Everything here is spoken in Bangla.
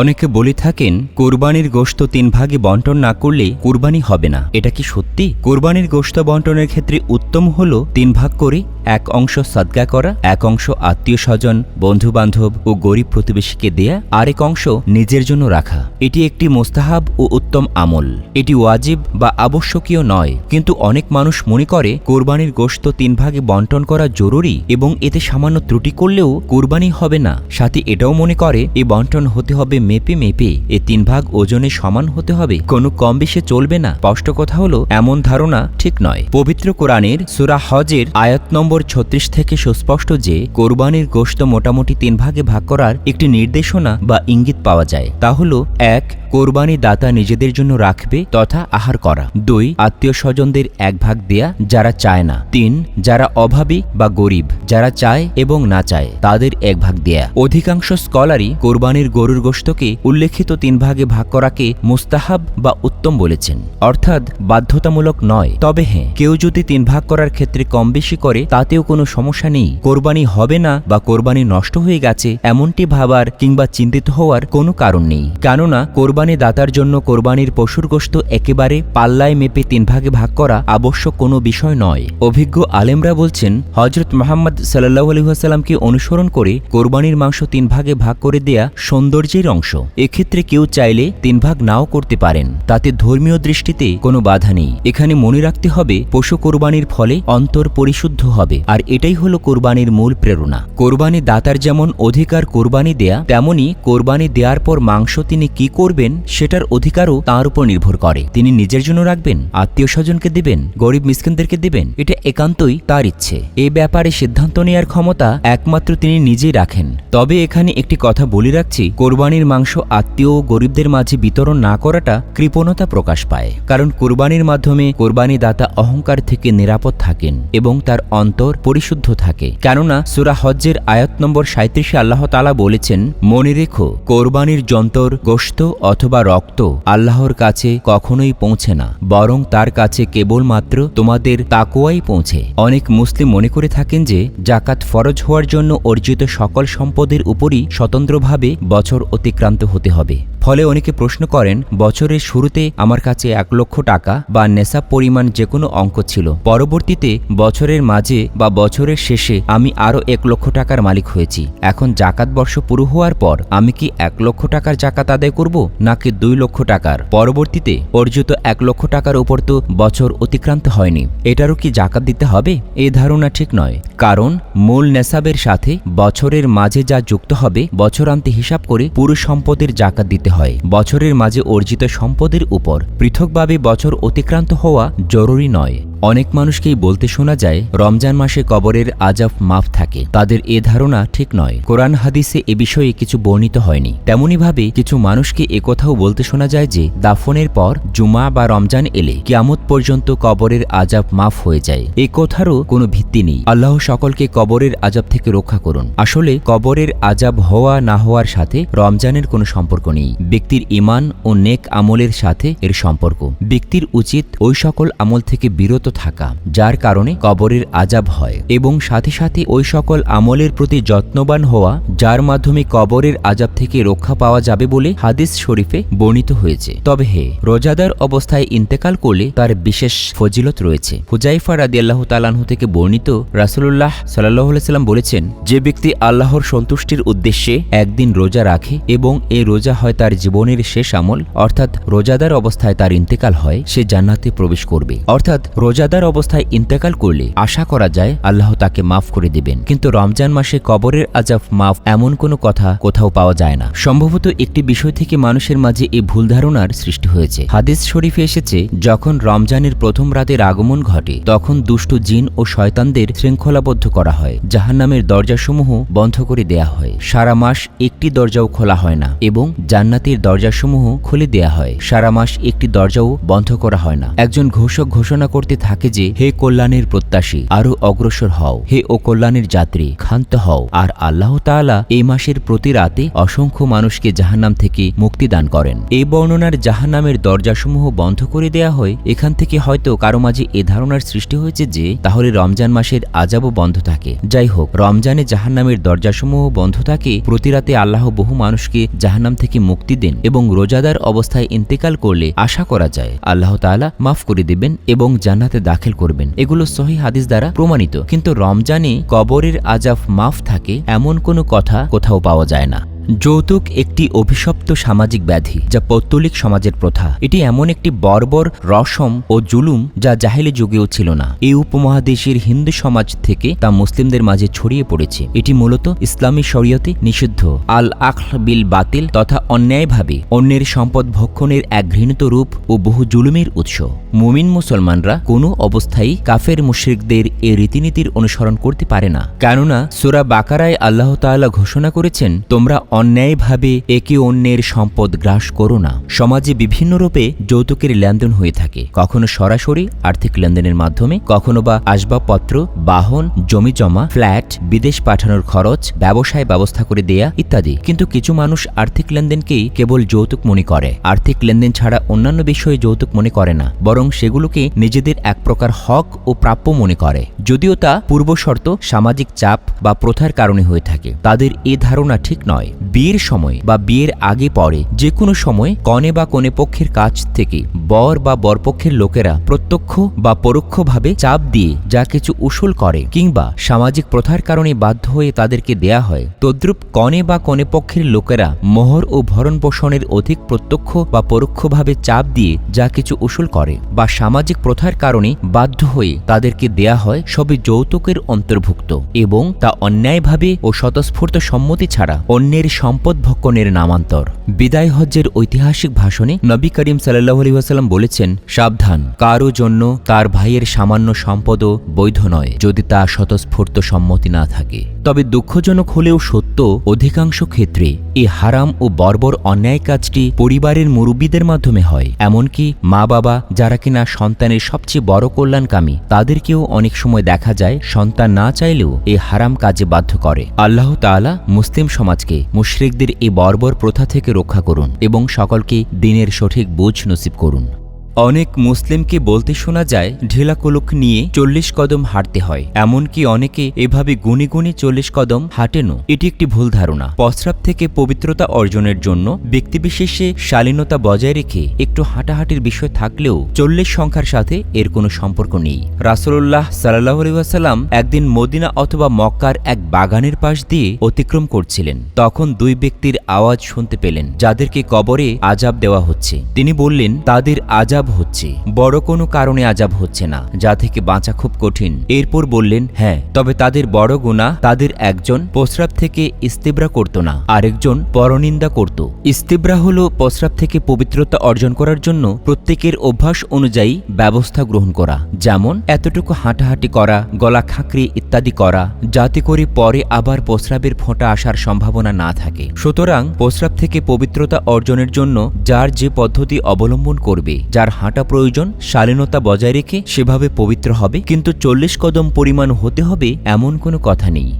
অনেকে বলে থাকেন, কোরবানির গোশত তিন ভাগে বন্টন না করলে কোরবানি হবে না। এটা কি সত্যি? কোরবানির গোশত বন্টনের ক্ষেত্রে উত্তম হলো তিন ভাগ করে এক অংশ সদ্গা করা, এক অংশ আত্মীয় স্বজন বন্ধু বান্ধব ও গরিব প্রতিবেশীকে দেয়া, আরেক অংশ নিজের জন্য রাখা। এটি একটি মোস্তাহাব ও উত্তম আমল। এটি ওয়াজিব বা আবশ্যকীয় নয়, কিন্তু অনেক মানুষ মনে করে কোরবানির গোশত তিন ভাগে বন্টন করা জরুরি এবং এতে সামান্য ত্রুটি করলেও কোরবানি হবে না। সাথে এটাও মনে করে, এ বন্টন হতে হবে মেপে মেপে এ তিন ভাগ ওজনে সমান হতে হবে। কোনো কম বেশি চলবে না। স্পষ্ট কথা হলো, এমন ধারণা ঠিক নয়। পবিত্র কোরআনের সুরা হজের আয়াত নম্বর ছত্রিশ থেকে সুস্পষ্ট যে, কোরবানির গোশত মোটামুটি তিন ভাগে ভাগ করার একটি নির্দেশনা বা ইঙ্গিত পাওয়া যায়। তা হলো, এক কোরবানি দাতা নিজেদের জন্য রাখবে তথা আহার করা। দুই, আত্মীয় স্বজনদের এক ভাগ দেয়া যারা চায় না। তিন, যারা অভাবী বা গরিব, যারা চায় এবং না চায়, তাদের এক ভাগ দেয়া। অধিকাংশ স্কলারই কোরবানির গরুর গোশতকে উল্লেখিত তিন ভাগে ভাগ করাকে মুস্তাহাব বা উত্তম বলেছেন। অর্থাৎ বাধ্যতামূলক নয়। তবে হ্যাঁ কেউ যদি তিন ভাগ করার ক্ষেত্রে কম বেশি করে, তাতেও কোনো সমস্যা নেই। কোরবানি হবে না বা কোরবানি নষ্ট হয়ে গেছে, এমনটি ভাবার কিংবা চিন্তিত হওয়ার কোনো কারণ নেই। কেননা, কোরবানি দাতার জন্য কোরবানির পশুর গোশত একেবারে পাল্লায় মেপে তিন ভাগে ভাগ করা আবশ্যক কোনো বিষয় নয়। অভিজ্ঞ আলেমরা বলছেন হজরত মোহাম্মদ সাল্লাহ আলহিহাসাল্লামকে অনুসরণ করে কোরবানির মাংস তিন ভাগে ভাগ করে দেয়া সৌন্দর্যের অংশ। এক্ষেত্রে কেউ চাইলে তিন ভাগ নাও করতে পারেন। তাতে ধর্মীয় দৃষ্টিতে কোনো বাধা নেই। এখানে মনে রাখতে হবে, পশু কোরবানির ফলে অন্তর পরিশুদ্ধ হবে। আর এটাই হলো কোরবানির মূল প্রেরণা। কোরবানি দাতার যেমন অধিকার কোরবানি দেয়া, তেমনি কোরবানি দেওয়ার পর মাংস তিনি কি করবেন সেটার অধিকারও তার উপর নির্ভর করে। তিনি নিজের জন্য রাখবেন, আত্মীয় স্বজনকে দেবেন, গরিব মিসকিনদেরকে দেবেন, এটা একান্তই তার ইচ্ছে। এ ব্যাপারে সিদ্ধান্ত নেয়ার ক্ষমতা একমাত্র তিনি নিজেই রাখেন। তবে এখানে একটি কথা বলে রাখছি, কোরবানির মাংস আত্মীয় ও গরিবদের মাঝে বিতরণ না করাটা কৃপণতা প্রকাশ পায়। কারণ কোরবানির মাধ্যমে কোরবানি দাতা অহংকার থেকে নিরাপদ থাকেন এবং তার অন্তর পরিশুদ্ধ থাকে। কেননা, সুরা হজ্জের আয়াত নম্বর সাঁত্রিশে আল্লাহ তালা বলেছেন, মনে রেখো, কোরবানির যন্তর, গোশত অথবা রক্ত আল্লাহর কাছে কখনোই পৌঁছে না, বরং তার কাছে কেবলমাত্র তোমাদের তাকোয়াই পৌঁছে। অনেক মুসলিম মনে করে থাকেন যে জাকাত ফরজ হওয়ার জন্য অর্জিত সকল সম্পদের উপরই স্বতন্ত্রভাবে বছর অতিক্রান্ত হতে হবে। ফলে অনেকে প্রশ্ন করেন, বছরের শুরুতে আমার কাছে এক লক্ষ টাকা বা নেশাব পরিমাণ যে কোনো অঙ্ক ছিল। পরবর্তীতে বছরের মাঝে বা বছরের শেষে আমি আরও এক লক্ষ টাকার মালিক হয়েছি। এখন জাকাত বর্ষ পুরো হওয়ার পর আমি কি এক লক্ষ টাকার জাকাত আদায় করব নাকি দুই লক্ষ টাকার? পরবর্তীতে অর্জিত এক লক্ষ টাকার উপর তো বছর অতিক্রান্ত হয়নি। এটারও কি জাকাত দিতে হবে? এই ধারণা ঠিক নয়। কারণ মূল নেশাবের সাথে বছরের মাঝে যা যুক্ত হবে, বছরান্তে হিসাব করে পুরো সম্পদের জাকাত দিতে হয়। বছরের মাঝে অর্জিত সম্পদের উপর পৃথকভাবে বছর অতিক্রান্ত হওয়া জরুরি নয়। অনেক মানুষকেই বলতে শোনা যায়, রমজান মাসে কবরের আজাব মাফ থাকে। তাদের এ ধারণা ঠিক নয়। কোরআন হাদিসে এ বিষয়ে কিছু বর্ণিত হয়নি। তেমনিভাবে কিছু মানুষকে একথাও বলতে শোনা যায় যে, দাফনের পর জুমা বা রমজান এলে কিয়ামত পর্যন্ত কবরের আজাব মাফ হয়ে যায়। এ কথারও কোনো ভিত্তি নেই। আল্লাহ সকলকে কবরের আজাব থেকে রক্ষা করুন। আসলে কবরের আজাব হওয়া না হওয়ার সাথে রমজানের কোনো সম্পর্ক নেই। ব্যক্তির ইমান ও নেক আমলের সাথে এর সম্পর্ক। ব্যক্তির উচিত ওই সকল আমল থেকে বিরত থাকা, যার কারণে কবরের আজাব হয়। এবং সাথে সাথে ওই সকল আমলের প্রতি যত্নবান হওয়া, যার মাধ্যমে কবরের আজাব থেকে রক্ষা পাওয়া যাবে বলে হাদিস শরীফে বর্ণিত হয়েছে। তবে হে, রোজাদার অবস্থায় ইন্তেকাল করলে তার বিশেষ ফজিলত রয়েছে। হুজাইফা রাদি আল্লাহ তালাহু থেকে বর্ণিত রাসুল্লাহ সাল্লাহ সাল্লাম বলেছেন, যে ব্যক্তি আল্লাহর সন্তুষ্টির উদ্দেশ্যে একদিন রোজা রাখে এবং এ রোজা হয় তার জীবনের শেষ আমল, অর্থাৎ রোজাদার অবস্থায় তার ইন্তেকাল হয়, সে জান্নাতে প্রবেশ করবে। অর্থাৎ রোজাদার অবস্থায় ইন্তেকাল করলে আশা করা যায় আল্লাহ তাকে মাফ করে দেবেন। কিন্তু রমজান মাসে কবরের আজাব মাফ এমন কোনো কথা কোথাও পাওয়া যায় না। সম্ভবত একটি বিষয় থেকে মানুষের মাঝে এই ভুল ধারণার সৃষ্টি হয়েছে। হাদিস শরীফে এসেছে, যখন রমজানের প্রথম রাতের আগমন ঘটে, তখন দুষ্ট জিন ও শয়তানদের শৃঙ্খলাবদ্ধ করা হয়, জাহান্নামের দরজাসমূহ বন্ধ করে দেয়া হয়। সারা মাস একটি দরজাও খোলা হয় না এবং জান্নাতের দরজাসমূহ খুলে দেয়া হয়। সারা মাস একটি দরজাও বন্ধ করা হয় না। একজন ঘোষক ঘোষণা করতে থাকে যে, হে কল্যাণের প্রত্যাশী, আরও অগ্রসর হও। হে ও কল্যাণের যাত্রী, ক্ষান্ত হও। আর আল্লাহ তাআলা এই মাসের প্রতি রাতে অসংখ্য মানুষকে জাহান্নাম থেকে মুক্তি দান করেন। এই বর্ণনার জাহান্নামের দরজাসমূহ বন্ধ করে দেয়া হয়। এখান থেকে হয়তো কারও মাঝে এ ধারণার সৃষ্টি হয়েছে যে, তাহলে রমজান মাসের আজাবও বন্ধ থাকে। যাই হোক, রমজানে জাহান্নামের দরজাসমূহ বন্ধ থাকে, প্রতি রাতে আল্লাহ বহু মানুষকে জাহান্নাম থেকে মুক্তি দেন এবং রোজাদার অবস্থায় ইন্তেকাল করলে আশা করা যায়। আল্লাহ তাআলা মাফ করে দেবেন এবং জান্নাতে দাখিল করবেন। এগুলো সহি হাদিস দ্বারা প্রমাণিত। কিন্তু রমজানে কবরের আজাব মাফ থাকে, এমন কোনো কথা কোথাও পাওয়া যায় না। যৌতুক একটি অভিশপ্ত সামাজিক ব্যাধি যা পৌত্তলিক সমাজের প্রথা। এটি এমন একটি বর্বর, রসম ও জুলুম যা জাহেলি যুগেও ছিল না। এই উপমহাদেশের হিন্দু সমাজ থেকে তা মুসলিমদের মাঝে ছড়িয়ে পড়েছে। এটি মূলত ইসলামী শরীয়তে নিষিদ্ধ। আল আখল বিল বাতিল তথা অন্যায়ভাবে অন্যের সম্পদ ভক্ষণের এক ঘৃণিত রূপ ও বহু জুলুমের উৎস। মুমিন মুসলমানরা কোনো অবস্থায় কাফের মুশরিকদের এ রীতিনীতির অনুসরণ করতে পারে না। কেননা, সুরা বাকারায় আল্লাহ তাআলা ঘোষণা করেছেন, তোমরা অন্যায়ভাবে একে অন্যের সম্পদ গ্রাস করো না। সমাজে বিভিন্ন রূপে যৌতুকের লেনদেন হয়ে থাকে। কখনো সরাসরি আর্থিক লেনদেনের মাধ্যমে, কখনো বা আসবাবপত্র, বাহন জমি জমা ফ্ল্যাট, বিদেশ পাঠানোর খরচ, ব্যবসায় ব্যবস্থা করে দেয়া ইত্যাদি। কিন্তু কিছু মানুষ আর্থিক লেনদেনকেই কেবল যৌতুক মনে করে। আর্থিক লেনদেন ছাড়া অন্যান্য বিষয়ে যৌতুক মনে করে না, বরং সেগুলোকে নিজেদের এক প্রকার হক ও প্রাপ্য মনে করে। যদিও তা পূর্বশর্ত, সামাজিক চাপ বা প্রথার কারণে হয়ে থাকে। তাদের এ ধারণা ঠিক নয়। বিয়ের সময় বা বিয়ের আগে পরে যে কোনো সময় কনে বা কনে পক্ষের কাছ থেকে বর বা বরপক্ষের লোকেরা প্রত্যক্ষ বা পরোক্ষভাবে চাপ দিয়ে যা কিছু উসুল করে কিংবা সামাজিক প্রথার কারণে বাধ্য হয়ে তাদেরকে দেয়া হয়, তদ্রূপ কনে বা কনে পক্ষের লোকেরা মোহর ও ভরণ পোষণের অধিক প্রত্যক্ষ বা পরোক্ষভাবে চাপ দিয়ে যা কিছু উসুল করে বা সামাজিক প্রথার কারণে বাধ্য হয়ে তাদেরকে দেয়া হয় সবই যৌতুকের অন্তর্ভুক্ত এবং তা অন্যায়ভাবে ও স্বতঃস্ফূর্ত সম্মতি ছাড়া অন্যের সম্পদ ভক্ষণের নামান্তর। বিদায় হজ্জের ঐতিহাসিক ভাষণে নবী করিম সাল্লাহ আলী ওয়াসাল্লাম বলেছেন, সাবধান কারও জন্য তার ভাইয়ের সামান্য সম্পদও বৈধ নয় যদি তা স্বতঃস্ফূর্ত সম্মতি না থাকে। তবে দুঃখজনক হলেও সত্য, অধিকাংশ ক্ষেত্রে এই হারাম ও বর্বর অন্যায় কাজটি পরিবারের মুরব্বীদের মাধ্যমে হয়। এমনকি মা বাবা যারা কিনা সন্তানের সবচেয়ে বড় কল্যাণকামী, তাদেরকেও অনেক সময় দেখা যায় সন্তান না চাইলেও এই হারাম কাজে বাধ্য করে। আল্লাহ তাআলা মুসলিম সমাজকে মুশরিকদের এই বর্বর প্রথা থেকে রক্ষা করুন এবং সকলকে দিনের সঠিক বোঝ নসিব করুন। অনেক মুসলিমকে বলতে শোনা যায়, ঢেলাকোলক নিয়ে চল্লিশ কদম হাঁটতে হয়। এমনকি অনেকে এভাবে গুনে গুনে চল্লিশ কদম হাঁটেনও। এটি একটি ভুল ধারণা। প্রস্রাব থেকে পবিত্রতা অর্জনের জন্য ব্যক্তিবিশেষে শালীনতা বজায় রেখে একটু হাঁটাহাঁটির বিষয় থাকলেও চল্লিশ সংখ্যার সাথে এর কোনো সম্পর্ক নেই। রাসুল্লাহ সাল্লাহ আলিয়াসাল্লাম একদিন মদিনা অথবা মক্কার এক বাগানের পাশ দিয়ে অতিক্রম করছিলেন। তখন দুই ব্যক্তির আওয়াজ শুনতে পেলেন, যাদেরকে কবরে আজাব দেওয়া হচ্ছে। তিনি বললেন, তাদের আজাব হচ্ছে। বড় কোনো কারণে আজাব হচ্ছে না, যা থেকে বাঁচা খুব কঠিন। এরপর বললেন হ্যাঁ তবে তাদের বড় গুণা তাদের একজন প্রস্রাব থেকে ইস্তেব্রা করত না, আরেকজন পরনিন্দা করত। ইস্তেব্রা হল প্রস্রাব থেকে পবিত্রতা অর্জন করার জন্য প্রত্যেকের অভ্যাস অনুযায়ী ব্যবস্থা গ্রহণ করা, যেমন এতটুকু হাঁটাহাঁটি করা, গলা খাঁকড়ি ইত্যাদি করা, যাতে করে পরে আবার প্রস্রাবের ফোঁটা আসার সম্ভাবনা না থাকে। সুতরাং প্রস্রাব থেকে পবিত্রতা অর্জনের জন্য যার যে পদ্ধতি অবলম্বন করবে, যার হাঁটা প্রয়োজন, শালীনতা বজায় রেখে সেভাবে পবিত্র হবে, কিন্তু চল্লিশ কদম পরিমাণ হতে হবে এমন কোনো কথা নেই।